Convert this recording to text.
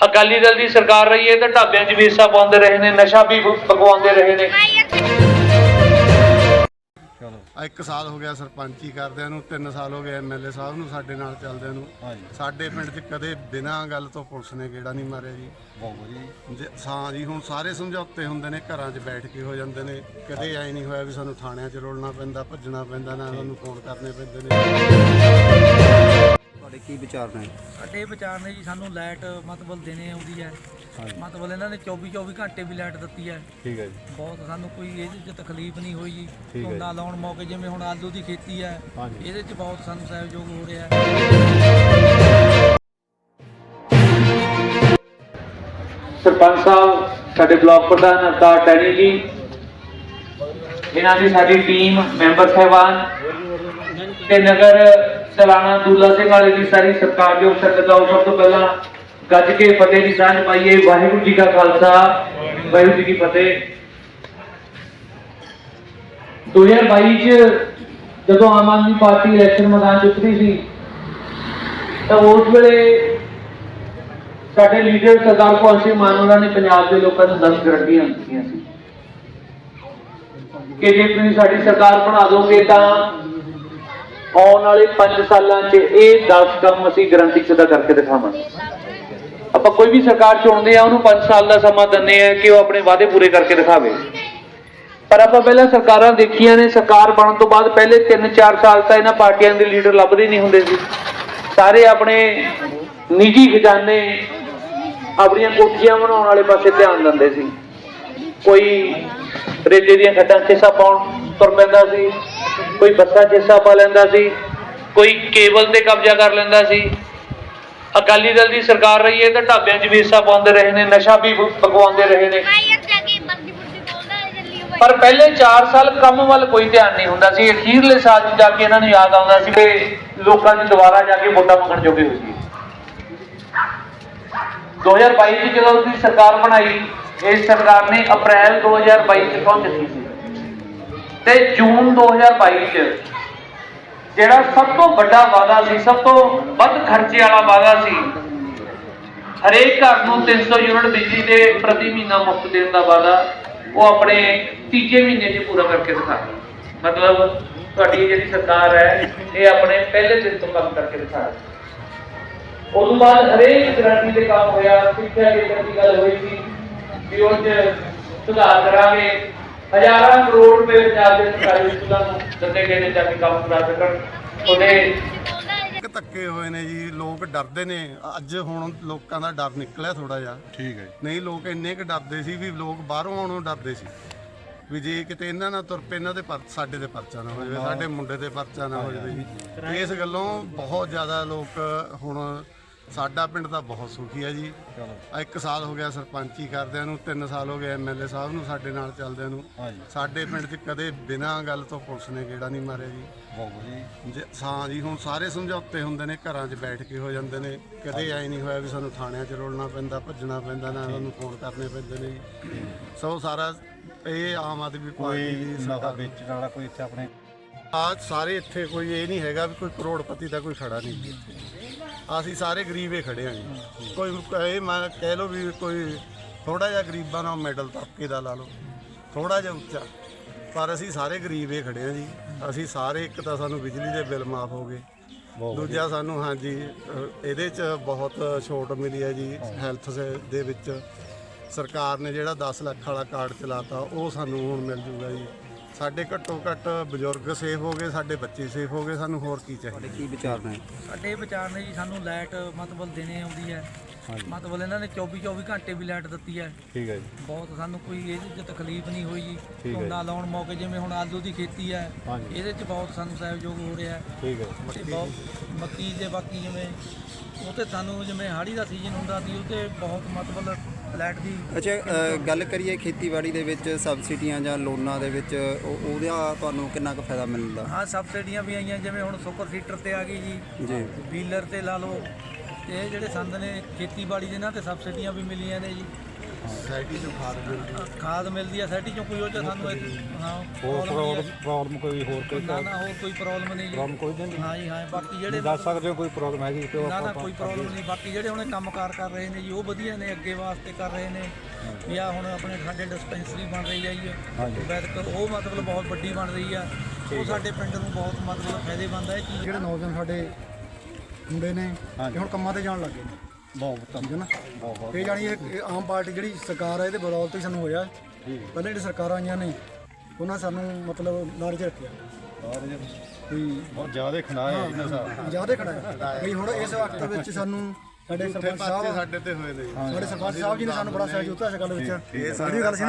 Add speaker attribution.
Speaker 1: ਅਕਾਲੀ ਦਲ ਦੀ ਸਰਕਾਰ ਰਹੀ ਹੈ ਤਾਂ ਢਾਬਿਆਂ 'ਚ ਵੀ ਹਿੱਸਾ ਪਾਉਂਦੇ ਰਹੇ ਨੇ ਨਸ਼ਾ ਵੀ ਪਕਵਾਉਂਦੇ ਰਹੇ ਨੇ।
Speaker 2: ਚਲੋ
Speaker 3: ਆ ਇੱਕ ਸਾਲ ਹੋ ਗਿਆ ਸਰਪੰਚੀ ਕਰਦਿਆਂ ਨੂੰ 3 ਸਾਲ ਹੋ ਗਏ ਐਮਐਲਏ ਸਾਹਿਬ ਨੂੰ ਸਾਡੇ ਨਾਲ ਚੱਲਦਿਆਂ ਨੂੰ। ਸਾਡੇ ਪਿੰਡ 'ਚ ਕਦੇ ਬਿਨਾਂ ਗੱਲ ਤੋਂ ਪੁਲਿਸ ਨੇ ਗੇੜਾ ਨਹੀਂ ਮਾਰਿਆ ਜੀ।
Speaker 2: ਬਹੁਤ ਵਧੀਆ।
Speaker 3: ਜੇ- ਹਾਂ ਜੀ ਹੁਣ ਸਾਰੇ ਸਮਝੌਤੇ ਹੁੰਦੇ ਨੇ ਘਰਾਂ 'ਚ ਬੈਠ ਕੇ ਹੋ ਜਾਂਦੇ ਨੇ। ਕਦੇ ਐ ਨਹੀਂ ਹੋਇਆ ਵੀ ਸਾਨੂੰ ਥਾਣਿਆਂ 'ਚ ਰੋਲਣਾ ਪੈਂਦਾ ਭੱਜਣਾ ਪੈਂਦਾ ਨਾ ਸਾਨੂੰ ਫੋਨ ਕਰਨੇ ਪੈਂਦੇ ਨੇ।
Speaker 4: ਤੁਹਾਡੇ ਕੀ ਵਿਚਾਰ ਨੇ?
Speaker 5: ਸਾਡੇ ਵਿਚਾਰ ਨੇ ਜੀ ਸਾਨੂੰ ਲਾਈਟ ਮਤਲਬ ਦਿਨੇ ਆਉਂਦੀ ਹੈ। ਮਤਲਬ ਇਹਨਾਂ ਨੇ 24 24 ਘੰਟੇ ਵੀ ਲਾਈਟ ਦਿੱਤੀ ਹੈ।
Speaker 2: ਠੀਕ ਹੈ ਜੀ।
Speaker 5: ਬਹੁਤ ਸਾਨੂੰ ਕੋਈ ਇਹਦੇ 'ਚ ਤਕਲੀਫ ਨਹੀਂ ਹੋਈ ਜੀ। ਝੋਨਾ ਲਾਉਣ ਮੌਕੇ ਜਿਵੇਂ ਹੁਣ ਆਲੂ ਦੀ ਖੇਤੀ ਹੈ। ਇਹਦੇ 'ਚ ਬਹੁਤ ਸਾਨੂੰ ਸਹਿਯੋਗ ਹੋ ਰਿਹਾ ਹੈ।
Speaker 1: ਸਰਪੰਚ ਸਾਹਿਬ ਸਾਡੇ ਬਲਾਕ ਪ੍ਰਧਾਨ ਅਵਤਾਰ ਟੈਣੀ ਜੀ ਇਹਨਾਂ ਦੀ ਸਾਡੀ ਟੀਮ ਮੈਂਬਰ ਸਹਿਬਾਨ ਤੇ ਨਗਰ ਸਲਾਣਾ ਦੁੱਲਾ ਸਿੰਘ ਵਾਲੇ ਦੀ ਸਾਰੀ ਸਰਕਾਰ ਸੰਗਤ ਆਓ ਸਭ ਤੋਂ ਪਹਿਲਾਂ ਗੱਜ ਕੇ ਫਤਿਹ ਦੀ ਸਾਂਝ ਪਾਈਏ। ਵਾਹਿਗੁਰੂ ਜੀ ਕਾ ਖਾਲਸਾ, ਵਾਹਿਗੁਰੂ ਜੀ ਕੀ ਫਤਿਹ। 2022 ਚ ਜਦੋਂ ਆਮ ਆਦਮੀ ਪਾਰਟੀ ਇਲੈਕਸ਼ਨ ਮੈਦਾਨ 'ਚ ਉਤਰੀ ਸੀ, ਤਾਂ ਉਸ ਵੇਲੇ ਸਾਡੇ ਲੀਡਰ ਸਰਦਾਰ ਭਗਵੰਤ ਸਿੰਘ ਮਾਨ ਉਹਨਾਂ ਨੇ ਪੰਜਾਬ ਦੇ ਲੋਕਾਂ ਨੂੰ 10 ਗਰੰਟੀਆਂ ਦਿੱਤੀਆਂ ਸੀ ਕਿ ਜੇ ਤੁਸੀਂ ਸਾਡੀ ਸਰਕਾਰ ਬਣਾ ਦੋਗੇ ਤਾਂ ਆਉਣ ਵਾਲੇ 5 ਸਾਲਾਂ 'ਚ ਇਹ 10 ਕੰਮ ਅਸੀਂ ਗਰੰਟੀ ਸਿੱਧਾ ਕਰਕੇ ਦਿਖਾਵਾਂਗੇ। ਆਪਾਂ ਕੋਈ ਵੀ ਸਰਕਾਰ ਚੁਣਦੇ ਆ, ਉਹਨੂੰ 5 ਸਾਲ ਦਾ ਸਮਾਂ ਦਿੰਦੇ ਆ ਕਿ ਉਹ ਆਪਣੇ ਵਾਅਦੇ ਪੂਰੇ ਕਰਕੇ ਦਿਖਾਵੇ। ਪਰ ਆਪਾਂ ਪਹਿਲਾਂ ਸਰਕਾਰਾਂ ਦੇਖੀਆਂ ਨੇ, ਸਰਕਾਰ ਬਣਨ ਤੋਂ ਬਾਅਦ ਪਹਿਲੇ 3-4 ਸਾਲ ਤਾਂ ਇਹਨਾਂ ਪਾਰਟੀਆਂ ਦੇ ਲੀਡਰ ਲੱਭਦੇ ਨਹੀਂ ਹੁੰਦੇ ਸੀ। ਸਾਰੇ ਆਪਣੇ ਨਿੱਜੀ ਖਜ਼ਾਨੇ ਆਪਣੀਆਂ ਕੋਠੀਆਂ ਬਣਾਉਣ ਵਾਲੇ ਪਾਸੇ ਧਿਆਨ ਦਿੰਦੇ ਸੀ। ਕੋਈ ਰੇਤੇ ਦੀਆਂ ਖੱਟਾਂ 'ਚ ਹਿੱਸਾ ਪਾਉਣ ਤੁਰ ਪੈਂਦਾ ਸੀ। ਕੋਈ ਬੱਸਾਂ 'ਚ ਹਿੱਸਾ ਪਾ ਲੈਂਦਾ ਸੀ ਕੋਈ ਕੇਬਲ ਤੇ ਕਬਜ਼ਾ ਕਰ ਲੈਂਦਾ ਸੀ। ਅਕਾਲੀ ਦਲ ਦੀ ਸਰਕਾਰ ਰਹੀ ਹੈ ਤਾਂ ਢਾਬਿਆਂ 'ਚ ਵੀ ਹਿੱਸਾ ਪਾਉਂਦੇ ਰਹੇ ਨੇ ਨਸ਼ਾ ਵੀ ਪਕਵਾਉਂਦੇ ਰਹੇ ਨੇ। ਪਰ ਪਹਿਲੇ 4 ਸਾਲ ਕੰਮ ਵੱਲ ਕੋਈ ਧਿਆਨ ਨਹੀਂ ਹੁੰਦਾ ਸੀ। ਅਖੀਰਲੇ ਸਾਲ 'ਚ ਜਾ ਕੇ ਇਹਨਾਂ ਨੂੰ ਯਾਦ ਆਉਂਦਾ ਸੀ ਕਿ ਲੋਕਾਂ 'ਚ ਦੁਬਾਰਾ ਜਾ ਕੇ ਵੋਟਾਂ ਮੰਗਣ ਜੋਗੇ ਹੋ ਜੀ 2022 'ਚ ਜਦੋਂ ਤੁਸੀਂ ਸਰਕਾਰ ਬਣਾਈ ਇਸ ਸਰਕਾਰ ਨੇ ਅਪ੍ਰੈਲ 2022 'ਚ ਪਹੁੰਚ ਸੀ। ਤੇ ਜੂਨ 2022 'ਚ ਜਿਹੜਾ ਸਭ ਤੋਂ ਵੱਡਾ ਵਾਅਦਾ ਸੀ, ਸਭ ਤੋਂ ਵੱਧ ਖਰਚੇ ਵਾਲਾ ਵਾਅਦਾ ਸੀ, ਹਰੇਕ ਘਰ ਨੂੰ 300 ਯੂਨਿਟ ਬਿਜਲੀ ਦੇ ਪ੍ਰਤੀ ਮਹੀਨਾ ਮੁਫਤ ਦੇਣ ਦਾ ਵਾਅਦਾ, ਉਹ ਆਪਣੇ ਤੀਜੇ ਮਹੀਨੇ 'ਚ ਪੂਰਾ ਕਰਕੇ ਦਿਖਾਇਆ ਮਤਲਬ ਤੁਹਾਡੀ ਜਿਹੜੀ ਸਰਕਾਰ ਹੈ, ਇਹ ਆਪਣੇ ਪਹਿਲੇ ਦਿਨ ਤੋਂ ਕੰਮ ਕਰਕੇ ਦਿਖਾਇਆ ਤੋਂ ਬਾਅਦ ਹਰੇਕ ਗਰੰਟੀ ਦੇ ਕੰਮ ਹੋਇਆ, ਸਿੱਖਿਆ ਖੇਤਰ ਦੀ ਗੱਲ ਹੋਈ ਸੀ ਵੀ ਉਹ 'ਚ ਸੁਧਾਰ ਕਰਾਂਗੇ। ਹਜ਼ਾਰਾਂ ਕਰੋੜ ਰੁਪਏ ਪੰਜਾਬ ਦੇ ਸਰਕਾਰੀ ਸਕੂਲਾਂ ਨੂੰ ਦਿੱਤੇ ਗਏ ਨੇ ਤਾਂ ਕਿ ਕੰਮ ਕਰਾ ਸਕਣ ਉਹਦੇ
Speaker 3: ਧੱਕੇ ਹੋਏ ਨੇ ਜੀ ਲੋਕ ਡਰਦੇ ਨੇ। ਅੱਜ ਹੁਣ ਲੋਕਾਂ ਦਾ ਡਰ ਨਿਕਲਿਆ ਥੋੜਾ ਜਿਹਾ।
Speaker 2: ਠੀਕ ਹੈ ਜੀ।
Speaker 3: ਨਹੀਂ ਲੋਕ ਇੰਨੇ ਕੁ ਡਰਦੇ ਸੀ ਵੀ ਲੋਕ ਬਾਹਰੋਂ ਆਉਣੋਂ ਡਰਦੇ ਸੀ। ਵੀ ਜੇ ਕਿਤੇ ਇਹਨਾਂ ਨਾਲ ਤੁਰ ਪਏ ਇਹਨਾਂ ਦੇ ਪਰ ਸਾਡੇ ਤੇ ਪਰਚਾ ਨਾ ਹੋ ਜਾਵੇ ਸਾਡੇ ਮੁੰਡੇ ਤੇ ਪਰਚਾ ਨਾ ਹੋ ਜਾਵੇ ਜੀ। ਇਸ ਗੱਲੋਂ ਬਹੁਤ ਜ਼ਿਆਦਾ ਲੋਕ ਹੁਣ ਸਾਡਾ ਪਿੰਡ ਤਾਂ ਬਹੁਤ ਸੁਖੀ ਹੈ ਜੀ।
Speaker 2: ਚਲੋ।
Speaker 3: ਆ ਇੱਕ ਸਾਲ ਹੋ ਗਿਆ ਸਰਪੰਚੀ ਕਰਦਿਆਂ ਨੂੰ 3 ਸਾਲ ਹੋ ਗਏ ਐਮਐਲਏ ਸਾਹਿਬ ਨੂੰ ਸਾਡੇ ਨਾਲ ਚੱਲਦਿਆਂ ਨੂੰ।
Speaker 2: ਹਾਂਜੀ
Speaker 3: ਸਾਡੇ ਪਿੰਡ 'ਚ ਕਦੇ ਬਿਨਾਂ ਗੱਲ ਤੋਂ ਪੁਲਿਸ ਨੇ ਗੇੜਾ ਨਹੀਂ ਮਾਰਿਆ ਜੀ।
Speaker 2: ਬਹੁਤ ਵਧੀਆ
Speaker 3: ਜੇ- ਹਾਂ ਜੀ ਹੁਣ ਸਾਰੇ ਸਮਝੌਤੇ ਹੁੰਦੇ ਨੇ ਘਰਾਂ 'ਚ ਬੈਠ ਕੇ ਹੋ ਜਾਂਦੇ ਨੇ। ਕਦੇ ਐ ਨਹੀਂ ਹੋਇਆ ਵੀ ਸਾਨੂੰ ਥਾਣਿਆਂ 'ਚ ਰੋਲਣਾ ਪੈਂਦਾ ਭੱਜਣਾ ਪੈਂਦਾ ਨਾ ਸਾਨੂੰ ਫੋਨ ਕਰਨੇ ਪੈਂਦੇ ਨੇ ਜੀ। ਸੋ ਸਾਰਾ ਇਹ ਆਮ ਆਦਮੀ ਪਾਰਟੀ
Speaker 2: ਕੋਈ
Speaker 3: ਦੀ।
Speaker 2: ਨਸ਼ਾ ਵੇਚਣ ਵਾਲਾ ਕੋਈ ਇੱਥੇ ਆਪਣੇ
Speaker 3: ਆ ਸਾਰੇ ਇੱਥੇ ਕੋਈ ਇਹ ਨਹੀਂ ਹੈਗਾ ਵੀ ਕੋਈ ਕਰੋੜਪਤੀ ਦਾ ਕੋਈ ਖੜਾ ਨਹੀਂ। ਇੱਥੇ ਅਸੀਂ ਸਾਰੇ ਗਰੀਬ ਹੀ ਖੜੇ ਆਂ ਜੀ। ਕੋਈ ਇਹ ਮੈਂ ਕਹਿ ਲਓ ਵੀ ਕੋਈ ਥੋੜਾ ਜਿਹਾ ਗਰੀਬਾਂ ਨਾਲ ਮਿਡਲ ਤਬਕੇ ਦਾ ਲਾ ਲਓ ਥੋੜਾ ਜਿਹਾ ਉੱਚਾ। ਪਰ ਅਸੀਂ ਸਾਰੇ ਗਰੀਬ ਹੀ ਖੜੇ ਆਂ ਜੀ। ਅਸੀਂ ਸਾਰੇ ਇੱਕ ਤਾਂ ਸਾਨੂੰ ਬਿਜਲੀ ਦੇ ਬਿੱਲ ਮਾਫ ਹੋ ਗਏ। ਦੂਜਾ ਸਾਨੂੰ ਹਾਂਜੀ ਅ, ਇਹਦੇ ਚ ਬਹੁਤ ਛੋਟ ਮਿਲੀ ਹੈ ਜੀ ਹੈਲਥ ਦੇ ਵਿੱਚ। ਸਰਕਾਰ ਨੇ ਜਿਹੜਾ 10 ਲੱਖ ਵਾਲਾ ਕਾਰਡ ਚਲਾਤਾ ਉਹ ਸਾਨੂੰ ਹੁਣ ਮਿਲ ਜੂਗਾ ਜੀ। ਸਾਡੇ ਘੱਟੋ ਘੱਟ ਬਜ਼ੁਰਗ ਸੇਫ ਹੋ ਗਏ ਸਾਡੇ ਬੱਚੇ ਸੇਫ ਹੋ ਗਏ ਸਾਨੂੰ ਹੋਰ ਕੀ ਚਾਹੀਦਾ?
Speaker 4: ਤੁਹਾਡੇ ਕੀ ਵਿਚਾਰ ਨੇ?
Speaker 5: ਸਾਡੇ ਵਿਚਾਰ ਨੇ ਜੀ ਸਾਨੂੰ ਲਾਈਟ ਮਤਲਬ ਦਿਨੇ ਆਉਂਦੀ ਹੈ।
Speaker 2: ਹਾਂਜੀ।
Speaker 5: ਮਤਲਬ ਇਹਨਾਂ ਨੇ 24 24 ਘੰਟੇ ਵੀ ਲਾਈਟ ਦਿੱਤੀ ਹੈ।
Speaker 2: ਠੀਕ ਹੈ ਜੀ।
Speaker 5: ਬਹੁਤ ਸਾਨੂੰ ਕੋਈ ਇਹਦੇ 'ਚ ਤਕਲੀਫ ਨਹੀਂ ਹੋਈ ਜੀ। ਝੋਨਾ ਲਾਉਣ ਮੌਕੇ ਜਿਵੇਂ ਹੁਣ ਆਲੂ ਦੀ ਖੇਤੀ ਹੈ। ਇਹਦੇ 'ਚ ਬਹੁਤ ਸਾਨੂੰ ਸਹਿਯੋਗ ਹੋ ਰਿਹਾ ਹੈ।
Speaker 2: ਠੀਕ ਹੈ
Speaker 5: ਬਹੁਤ ਮੱਕੀ ਦੇ ਬਾਕੀ ਜਿਵੇਂ ਉਹ ਤੇ ਸਾਨੂੰ ਜਿਵੇਂ ਹਾੜੀ ਦਾ ਸੀਜ਼ਨ ਹੁੰਦਾ ਸੀ ਉਹ ਤੇ ਬਹੁਤ ਮਤਲਬ ਲਾਈਟ ਦੀ
Speaker 4: ਅੱਛਾ ਅ, ਗੱਲ ਕਰੀਏ ਖੇਤੀਬਾੜੀ ਦੇ ਵਿੱਚ ਸਬਸਿਡੀਆਂ ਜਾਂ ਲੋਨਾਂ ਦੇ ਵਿੱਚ ਉਹ- ਉਹਦਾ ਤੁਹਾਨੂੰ ਕਿੰਨਾ ਕੁ ਫਾਇਦਾ ਮਿਲਦਾ?
Speaker 5: ਹਾਂ ਸਬਸਿਡੀਆਂ ਵੀ ਆਈਆਂ ਜਿਵੇਂ ਹੁਣ ਸੁਪਰ ਸੀਟਰ ਤੇ ਆ ਗਈ ਜੀ।
Speaker 4: ਜੀ।
Speaker 5: ਵੀਲਰ ਤੇ ਲਾ ਲਓ ਤੇ ਇਹ ਜਿਹੜੇ ਸੰਦ ਨੇ ਖੇਤੀਬਾੜੀ ਦੇ ਇਹਨਾਂ ਤੇ ਸਬਸਿਡੀਆਂ ਵੀ ਮਿਲੀਆਂ ਨੇ ਜੀ।
Speaker 3: ਸੋਸਾਇਟੀ ਤੋਂ ਖਾਦ ਮਿਲਦੀ ਹੈ।
Speaker 5: ਖਾਦ ਮਿਲਦੀ ਆ ਸੈਟੀ ਚੋਂ ਕੋਈ ਉਹ ਚ ਸਾਨੂੰ ਇਹ- ਹਾਂ
Speaker 2: ਹੋਰ
Speaker 5: problem ਨਹੀਂ
Speaker 2: ਪ੍ਰੋਬਲਮ ਪ੍ਰੋਬਲਮ ਕੋਈ ਹੋਰ ਕੋਈ
Speaker 5: ਹੈ। ਨਾ ਨਾ ਹੋਰ ਕੋਈ ਪ੍ਰੋਬਲਮ ਨਹੀਂ ਜੀ।
Speaker 2: ਪ੍ਰੋਬਲਮ ਕੋਈ ਨਹੀਂ।
Speaker 5: ਹਾਂ ਜੀ ਹਾਂ ਬਾਕੀ ਜਿਹੜੇ
Speaker 2: ਦੱਸ ਸਕਦੇ ਹੋ ਕੋਈ ਪ੍ਰੋਬਲਮ ਹੈਗੀ ਤੇ ਉਹ
Speaker 5: ਨਾ ਨਾ ਕੋਈ ਪ੍ਰੋਬਲਮ ਨਹੀਂ। ਬਾਕੀ ਜਿਹੜੇ ਹੁਣ ਕੰਮਕਾਰ ਕਰ ਰਹੇ ਨੇ ਜੀ ਉਹ ਵਧੀਆ ਨੇ ਅੱਗੇ ਵਾਸਤੇ ਕਰ ਰਹੇ ਨੇ। ਵੀ ਆ ਹੁਣ ਆਪਣੇ ਸਾਡੇ ਡਿਸਪੈਂਸਰੀ ਬਣ ਰਹੀ ਆ ਜੀ।
Speaker 2: ਹਾਂਜੀ।
Speaker 5: ਵੈਦਕਰ ਉਹ ਮਤਲਬ ਬਹੁਤ ਵੱਡੀ ਬਣ ਰਹੀ ਆ। ਉਹ ਸਾਡੇ ਪਿੰਡ ਨੂੰ ਬਹੁਤ ਮਤਲਬ ਫਾਇਦੇਮੰਦ ਹੈ ਇਹ ਚੀਜ਼
Speaker 6: ਜਿਹੜੇ ਨੌਜਵਾਨ ਸਾਡੇ ਮੁੰਡੇ ਨੇ
Speaker 2: ਹਾਂਜੀ।
Speaker 6: ਇਹ ਹੁਣ ਕੰਮਾਂ ਤੇ ਜਾਣ ਲੱਗੇ ਨੇ।
Speaker 2: ਬਹੁਤ
Speaker 6: ਠੀਕ ਹੈ ਨਾ?
Speaker 2: ਬਹੁਤ
Speaker 6: ਇਹ ਜਾਣੀ ਇਹ ਇਹ ਆਮ ਪਾਰਟੀ ਜਿਹੜੀ ਸਰਕਾਰ ਹੈ ਇਹਦੇ ਬਦੌਲਤ ਹੀ ਸਾਨੂੰ ਹੋਇਆ। ਪਹਿਲਾਂ ਜਿਹੜੀ ਸਰਕਾਰਾਂ ਆਈਆਂ ਨੇ ਉਹਨਾਂ ਸਾਨੂੰ ਮਤਲਬ ਲਾਰੇ 'ਚ ਰੱਖਿਆ ਵੀ
Speaker 2: ਬਹੁਤ ਜ਼ਿਆਦਾ ਹੈ ਇਹਨਾਂ ਸਾਹਿਬ
Speaker 6: ਜ਼ਿਆਦਾ ਖੜਾ ਹੈ। ਵੀ ਹੁਣ ਇਸ ਵਕਤ ਵਿੱਚ ਸਾਨੂੰ ਸਾਡੇ ਸਰਪੰਚ ਸਾਹਿਬ
Speaker 3: ਸਾਡੇ ਤੇ ਹੋਏ ਨੇ।
Speaker 6: ਸਾਡੇ ਸਰਪੰਚ ਸਾਹਿਬ ਜੀ ਨੇ ਸਾਨੂੰ ਬੜਾ ਸਹਿਯੋਗ ਦਿੱਤਾ ਇਸ ਗੱਲ ਵਿੱਚ।
Speaker 3: ਇਹ
Speaker 6: ਸਾਡੀ ਗੱਲ ਸੀ ਨਾ।